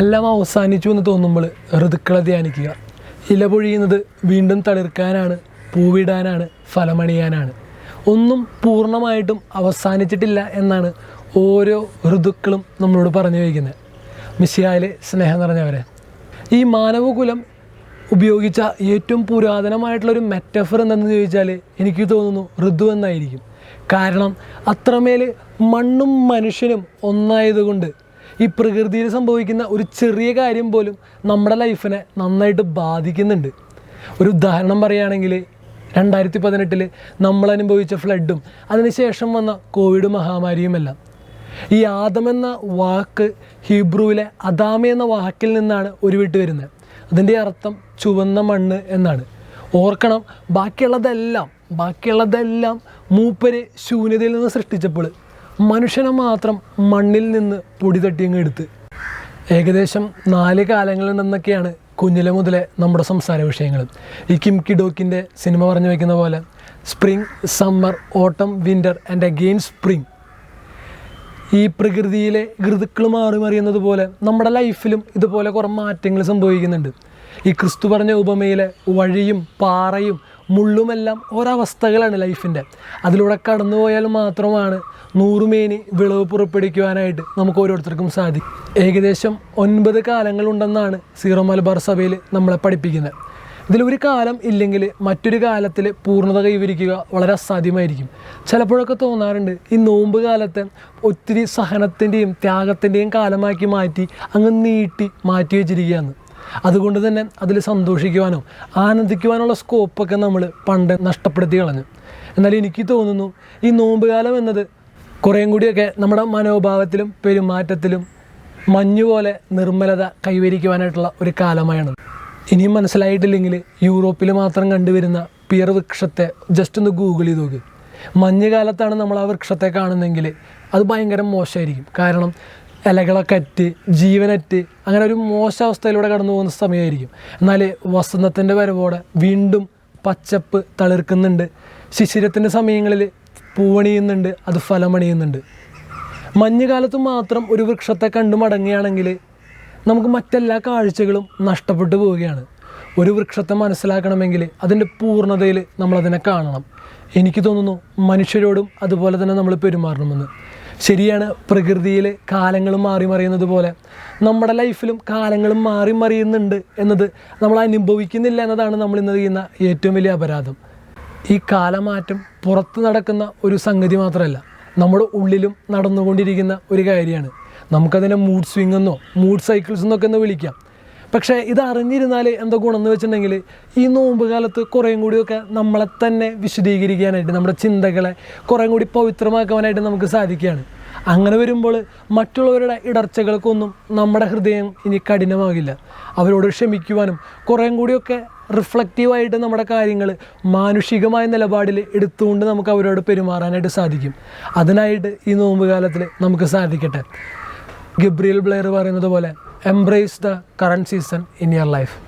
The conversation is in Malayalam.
എല്ലാം അവസാനിച്ചു എന്ന് തോന്നുമ്പോൾ ഋതുക്കളെ ധ്യാനിക്കുക. ഇല പൊഴിയുന്നത് വീണ്ടും തളിർക്കാനാണ് പൂവിടാനാണ് ഫലമണിയാനാണ്. ഒന്നും പൂർണമായിട്ടും അവസാനിച്ചിട്ടില്ല എന്നാണ് ഓരോ ഋതുക്കളും നമ്മളോട് പറഞ്ഞു വയ്ക്കുന്നത് മിസ്സിയായിലെ സ്നേഹം നിറഞ്ഞവരെ ഈ മാനവകുലം ഉപയോഗിച്ച ഏറ്റവും പുരാതനമായിട്ടുള്ളൊരു മെറ്റഫർ എന്തെന്ന് ചോദിച്ചാൽ എനിക്ക് തോന്നുന്നു ഋതു എന്നായിരിക്കും. കാരണം അത്രമേൽ മണ്ണും മനുഷ്യനും ഒന്നായതുകൊണ്ട് ഈ പ്രകൃതിയിൽ സംഭവിക്കുന്ന ഒരു ചെറിയ കാര്യം പോലും നമ്മുടെ ലൈഫിനെ നന്നായിട്ട് ബാധിക്കുന്നുണ്ട്. ഒരു ഉദാഹരണം പറയുകയാണെങ്കിൽ രണ്ടായിരത്തി പതിനെട്ടിൽ നമ്മൾ അനുഭവിച്ച ഫ്ലഡും അതിനുശേഷം വന്ന കോവിഡ് മഹാമാരിയുമെല്ലാം ഈ ആദം എന്ന വാക്ക് ഹീബ്രുവിലെ അദാമ എന്ന വാക്കിൽ നിന്നാണ് ഉരുവിട്ട് വരുന്നത്. അതിന്റെ അർത്ഥം ചുവന്ന മണ്ണ് എന്നാണ്. ഓർക്കണം ബാക്കിയുള്ളതെല്ലാം ബാക്കിയുള്ളതെല്ലാം മൂപ്പര് ശൂന്യതയിൽ നിന്ന് സൃഷ്ടിച്ചപ്പോൾ മനുഷ്യനെ മാത്രം മണ്ണിൽ നിന്ന് പൊടി തട്ടിയങ്ങ് എടുത്ത്. ഏകദേശം നാല് കാലങ്ങളുണ്ടെന്നൊക്കെയാണ് കുഞ്ഞിലെ മുതലേ നമ്മുടെ സംസാര വിഷയങ്ങൾ. ഈ കിം കിഡോക്കിന്റെ സിനിമ പറഞ്ഞു വയ്ക്കുന്ന പോലെ spring summer autumn winter and again spring ഈ പ്രകൃതിയിലെ ഋതുക്കൾ മാറി മറിയുന്നത് പോലെ നമ്മുടെ ലൈഫിലും ഇതുപോലെ കുറേ മാറ്റങ്ങൾ സംഭവിക്കുന്നുണ്ട്. ഈ ക്രിസ്തു പറഞ്ഞ ഉപമയിലെ വഴിയും പാറയും മുള്ളുമെല്ലാം ഒരവസ്ഥകളാണ് ലൈഫിന്റെ. അതിലൂടെ കടന്നു പോയാൽ മാത്രമാണ് നൂറുമേനി വിളവ് പുറപ്പെടുവിക്കുവാനായിട്ട് നമുക്ക് ഓരോരുത്തർക്കും സാധിക്കും ഏകദേശം ഒൻപത് കാലങ്ങളുണ്ടെന്നാണ് സീറോ മലബാർ സഭയിൽ നമ്മളെ പഠിപ്പിക്കുന്നത്. ഇതിലൊരു കാലം ഇല്ലെങ്കിൽ മറ്റൊരു കാലത്തിൽ പൂർണത കൈവരിക്കുക വളരെ അസാധ്യമായിരിക്കും. ചിലപ്പോഴൊക്കെ തോന്നാറുണ്ട് ഈ നോമ്പ് കാലത്തെ ഒത്തിരി സഹനത്തിന്റെയും ത്യാഗത്തിന്റെയും കാലമാക്കി മാറ്റി അങ്ങ് നീട്ടി മാറ്റി വെച്ചിരിക്കുകയാണ്. അതുകൊണ്ട് തന്നെ അതിൽ സന്തോഷിക്കുവാനോ ആനന്ദിക്കുവാനുള്ള സ്കോപ്പൊക്കെ നമ്മൾ പണ്ട് നഷ്ടപ്പെടുത്തി കളഞ്ഞു. എന്നാൽ എനിക്ക് തോന്നുന്നു ഈ നോമ്പുകാലം എന്നത് കുറേയും കൂടിയൊക്കെ നമ്മുടെ മനോഭാവത്തിലും പെരുമാറ്റത്തിലും മഞ്ഞുപോലെ നിർമ്മലത കൈവരിക്കുവാനായിട്ടുള്ള ഒരു കാലമായാണ്. ഇനിയും മനസ്സിലായിട്ടില്ലെങ്കിൽ യൂറോപ്പിൽ മാത്രം കണ്ടുവരുന്ന പിയർ വൃക്ഷത്തെ ജസ്റ്റ് ഒന്ന് ഗൂഗിൾ ചെയ്ത് നോക്ക്. മഞ്ഞുകാലത്താണ് നമ്മൾ ആ വൃക്ഷത്തെ കാണുന്നതെങ്കിൽ അത് ഭയങ്കര മോശമായിരിക്കും കാരണം ഇലകളൊക്കെ അറ്റ് ജീവനറ്റ് അങ്ങനെ ഒരു മോശ അവസ്ഥയിലൂടെ കടന്നു പോകുന്ന സമയമായിരിക്കും. എന്നാൽ വസന്തത്തിന്റെ വരവോടെ വീണ്ടും പച്ചപ്പ് തളിർക്കുന്നുണ്ട്. ശിശിരത്തിന്റെ സമയങ്ങളിൽ പൂവണിയുന്നുണ്ട് അത് ഫലമണിയുന്നുണ്ട്. മഞ്ഞുകാലത്ത് മാത്രം ഒരു വൃക്ഷത്തെ കണ്ടു മടങ്ങുകയാണെങ്കിൽ നമുക്ക് മറ്റെല്ലാ കാഴ്ചകളും നഷ്ടപ്പെട്ടു പോവുകയാണ്. ഒരു വൃക്ഷത്തെ മനസ്സിലാക്കണമെങ്കിൽ അതിന്റെ പൂർണതയിൽ നമ്മളതിനെ കാണണം. എനിക്ക് തോന്നുന്നു മനുഷ്യരോടും അതുപോലെ തന്നെ നമ്മൾ പെരുമാറണമെന്ന്. ശരിയാണ് പ്രകൃതിയിൽ കാലങ്ങൾ മാറി മറിയുന്നത് പോലെ. നമ്മുടെ ലൈഫിലും കാലങ്ങൾ മാറി മറിയുന്നുണ്ട് എന്നത് നമ്മൾ അനുഭവിക്കുന്നില്ല എന്നതാണ് നമ്മൾ ഇന്ന് ചെയ്യുന്ന ഏറ്റവും വലിയ അപരാധം. ഈ കാലമാറ്റം പുറത്ത് നടക്കുന്ന ഒരു സംഗതി മാത്രമല്ല നമ്മുടെ ഉള്ളിലും നടന്നുകൊണ്ടിരിക്കുന്ന ഒരു കാര്യമാണ്. നമുക്കതിനെ മൂഡ് സ്വിങ് എന്നോ മൂഡ് സൈക്കിൾസ് എന്നൊക്കെ ഒന്ന് വിളിക്കാം. പക്ഷേ ഇത് അറിഞ്ഞിരുന്നാൽ എന്താ ഗുണം എന്ന് വെച്ചിട്ടുണ്ടെങ്കിൽ ഈ നോമ്പ് കാലത്ത് കുറേയും കൂടിയൊക്കെ നമ്മളെ തന്നെ വിശദീകരിക്കാനായിട്ട് നമ്മുടെ ചിന്തകളെ കുറേയും കൂടി പവിത്രമാക്കാനായിട്ട് നമുക്ക് സാധിക്കുകയാണ്. അങ്ങനെ വരുമ്പോൾ മറ്റുള്ളവരുടെ ഇടർച്ചകൾക്കൊന്നും നമ്മുടെ ഹൃദയം ഇനി കഠിനമാകില്ല. അവരോട് ക്ഷമിക്കുവാനും കുറേയും കൂടിയൊക്കെ റിഫ്ലക്റ്റീവായിട്ട് നമ്മുടെ കാര്യങ്ങൾ മാനുഷികമായ നിലപാടിൽ എടുത്തുകൊണ്ട് നമുക്ക് അവരോട് പെരുമാറാനായിട്ട് സാധിക്കും. അതിനായിട്ട് ഈ നോമ്പ് കാലത്തിൽ നമുക്ക് സാധിക്കട്ടെ. ഗബ്രിയൽ ബ്ലെയർ പറയുന്നത് പോലെ embrace the current season in your life.